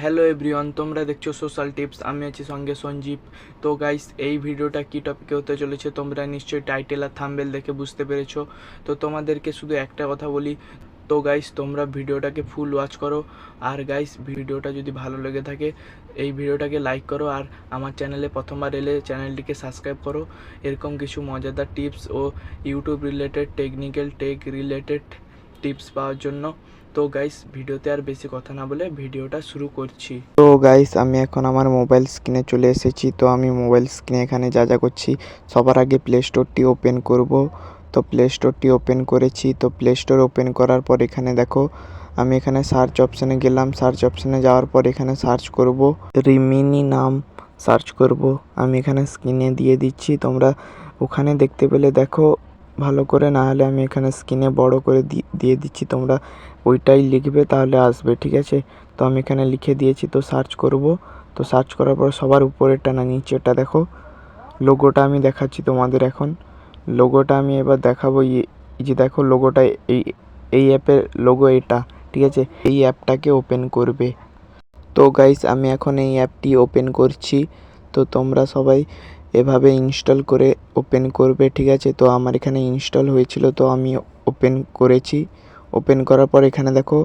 Hello everyone তোমরা দেখছ social tips আমি আছি সঙ্গে সঞ্জীব। তো গাইস এই ভিডিওটা কী টপিকে হতে চলেছে তোমরা নিশ্চয়ই টাইটেল আর থাম্বেল দেখে বুঝতে পেরেছ। তো তোমাদেরকে শুধু একটা কথা বলি, তো গাইস তোমরা ভিডিওটাকে ফুল ওয়াচ করো। আর গাইস ভিডিওটা যদি ভালো লেগে থাকে, এই ভিডিওটাকে লাইক করো। আর আমার চ্যানেলে প্রথমবার এলে চ্যানেলটিকে সাবস্ক্রাইব করো। এরকম কিছু মজাদার টিপস ও YouTube related technical tech related tips পাওয়ার জন্য। তো গাইস ভিডিওতে আর বেশি কথা না বলে ভিডিওটা শুরু করছি। তো গাইস আমি এখন আমার মোবাইল স্ক্রিনে চলে এসেছি। তো আমি মোবাইল স্ক্রিনে এখানে যা যা করছি, সবার আগে প্লে স্টোরটি ওপেন করব। তো প্লে স্টোরটি ওপেন করেছি। তো প্লে স্টোর ওপেন করার পর এখানে দেখো, আমি এখানে সার্চ অপশানে গেলাম। সার্চ অপশানে যাওয়ার পর এখানে সার্চ করব। রিমিনি নাম সার্চ করব। আমি এখানে স্ক্রিনে দিয়ে দিচ্ছি। তোমরা ওখানে দেখতে পেলে দেখো ভালো করে, না হলে আমি এখানে স্ক্রিনে বড় করে দিয়ে দিচ্ছি। তোমরা ওইটাই লিখবে, তাহলে আসবে, ঠিক আছে? তো আমি এখানে লিখে দিয়েছি, তো সার্চ করব। তো সার্চ করার পর সবার উপরেরটা না, নিচেরটা দেখো। লোগোটা আমি দেখাচ্ছি তোমাদের এখন। লোগোটা আমি এবার দেখাবো, এই যে দেখো লোগোটা এই এই অ্যাপের লোগো এটা, ঠিক আছে? এই অ্যাপটাকে ওপেন করবে। তো গাইস আমি এখন এই অ্যাপটি ওপেন করছি। তো তোমরা সবাই এভাবে ইনস্টল করে ওপেন করবে, ঠিক আছে? তো আমার এখানে ইনস্টল হয়েছিল, তো আমি ওপেন করেছি। ওপেন করার পর এখানে দেখো,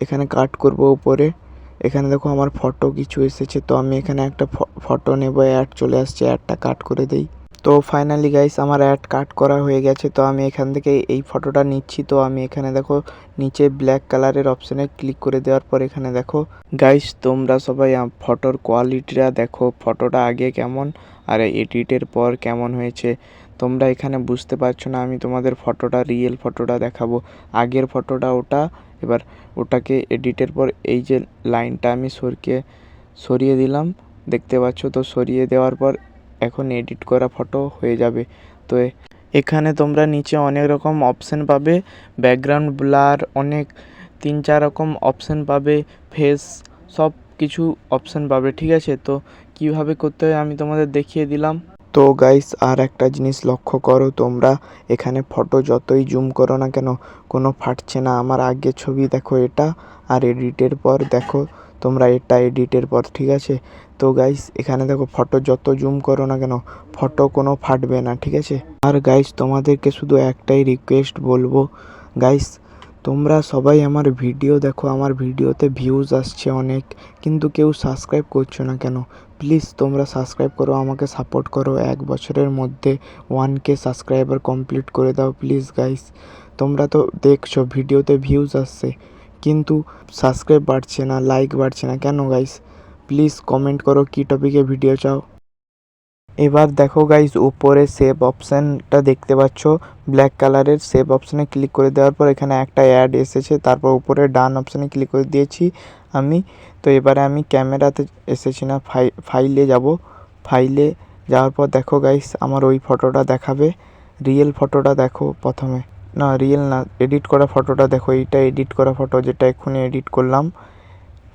এখানে কাট করব উপরে। এখানে দেখো আমার ফটো কিছু এসেছে, তো আমি এখানে একটা ফটো নেব, অ্যাড চলে আসছে, অ্যাডটা কাট করে দেই। তো ফাইনালি গাইস আমার অ্যাড কাট করা হয়ে গেছে। তো আমি এখান থেকে এই ফটোটা নিচ্ছি। তো আমি এখানে দেখো, নিচে ব্ল্যাক কালারের অপশানে ক্লিক করে দেওয়ার পর এখানে দেখো গাইস তোমরা সবাই ফটোর কোয়ালিটিটা দেখো ফটোটা আগে কেমন, আর এডিটের পর কেমন হয়েছে। তোমরা এখানে বুঝতে পারছ না, আমি তোমাদের ফটোটা রিয়েল ফটোটা দেখাবো। আগের ফটোটা ওটা, এবার ওটাকে এডিটের পর এই যে লাইনটা আমি সরকে, সরিয়ে দিলাম। দেখতে পাচ্ছ তো, সরিয়ে দেওয়ার পর এখন এডিট করা ফটো হয়ে যাবে। তো এখানে তোমরা নিচে অনেক রকম অপশান পাবে। ব্যাকগ্রাউন্ড ব্লার অনেক, তিন চার রকম অপশান পাবে। ফেস সব কিছু অপশান পাবে, ঠিক আছে? তো কীভাবে করতে হয় আমি তোমাদের দেখিয়ে দিলাম। তো গাইস আর একটা জিনিস লক্ষ্য করো, তোমরা এখানে ফটো যতই জুম করো না কেন, কোনো ফাটছে না। আমার আগের ছবি দেখো এটা, আর এডিটের পর দেখো তোমরা এটা এডিটের পর, ঠিক আছে? তো গাইস এখানে দেখো ফটো যত জুম করো না কেন ফটো কোনো ফাটবে না, ঠিক আছে? আর গাইস তোমাদেরকে শুধু একটাই রিকোয়েস্ট বলব গাইস তোমরা সবাই আমার ভিডিও দেখো, আমার ভিডিওতে ভিউজ আসছে অনেক, কিন্তু কেউ সাবস্ক্রাইব করছ না কেন? প্লিজ তোমরা সাবস্ক্রাইব করো, আমাকে সাপোর্ট করো, এক বছরের মধ্যে ওয়ান কে সাবস্ক্রাইবার কমপ্লিট করে দাও প্লিজ গাইস তোমরা তো দেখছ ভিডিওতে ভিউজ আসছে। কিন্তু সাবস্ক্রাইব বাড়ছে না লাইক বাড়ছে না। কেন গাইস প্লিজ কমেন্ট করো কী টপিকে ভিডিও চাও। এবার দেখো গাইস উপরে সেভ অপশানটা দেখতে পাচ্ছ। ব্ল্যাক কালারের সেভ অপশানে ক্লিক করে দেওয়ার পর এখানে একটা অ্যাড এসেছে। তারপর উপরে ডান অপশানে ক্লিক করে দিয়েছি আমি। তো এবারে আমি ক্যামেরাতে এসেছি না ফাই ফাইলে যাব। ফাইলে যাওয়ার পর দেখো গাইস আমার ওই ফটোটা দেখাবে। রিয়েল ফটোটা দেখো প্রথমে। না রিয়েল না। এডিট করা ফটোটা দেখো, এইটা এডিট করা ফটো যেটা এক্ষুনি এডিট করলাম।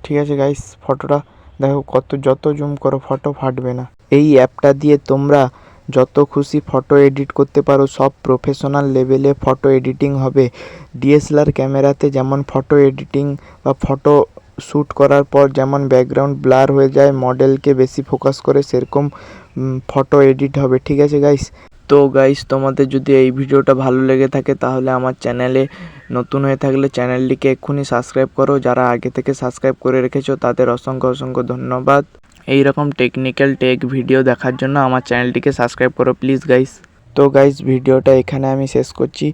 ঠিক আছে গাইস ফটোটা দেখো কত, যত জুম করো ফটো ফাটবে না। এই অ্যাপটা দিয়ে তোমরা যত খুশি ফটো এডিট করতে পারো, সব প্রফেশনাল লেভেলে ফটো এডিটিং হবে। ডিএসএলআর ক্যামেরাতে যেমন ফটো এডিটিং বা ফটো শ্যুট করার পর যেমন ব্যাকগ্রাউন্ড ব্লার হয়ে যায় মডেলকে বেশি ফোকাস করে, সেরকম ফটো এডিট হবে। ঠিক আছে গাইস তো গাইস তোমাদের যদি এই ভিডিওটা ভালো লেগে থাকে, তাহলে আমার চ্যানেলে নতুন হয়ে থাকলে চ্যানেলটিকে এক্ষুনি সাবস্ক্রাইব করো। যারা আগে থেকে সাবস্ক্রাইব করে রেখেছো, তাদের অসংখ্য অসংখ্য ধন্যবাদ। এই রকম টেকনিক্যাল টেক ভিডিও দেখার জন্য আমার চ্যানেলটিকে সাবস্ক্রাইব করো প্লিজ গাইস তো গাইস ভিডিওটা এখানে আমি শেষ করছি।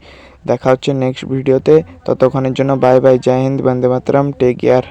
দেখা হচ্ছে নেক্সট ভিডিওতে ততক্ষণের জন্য bye bye Jai Hind Bande Mataram take care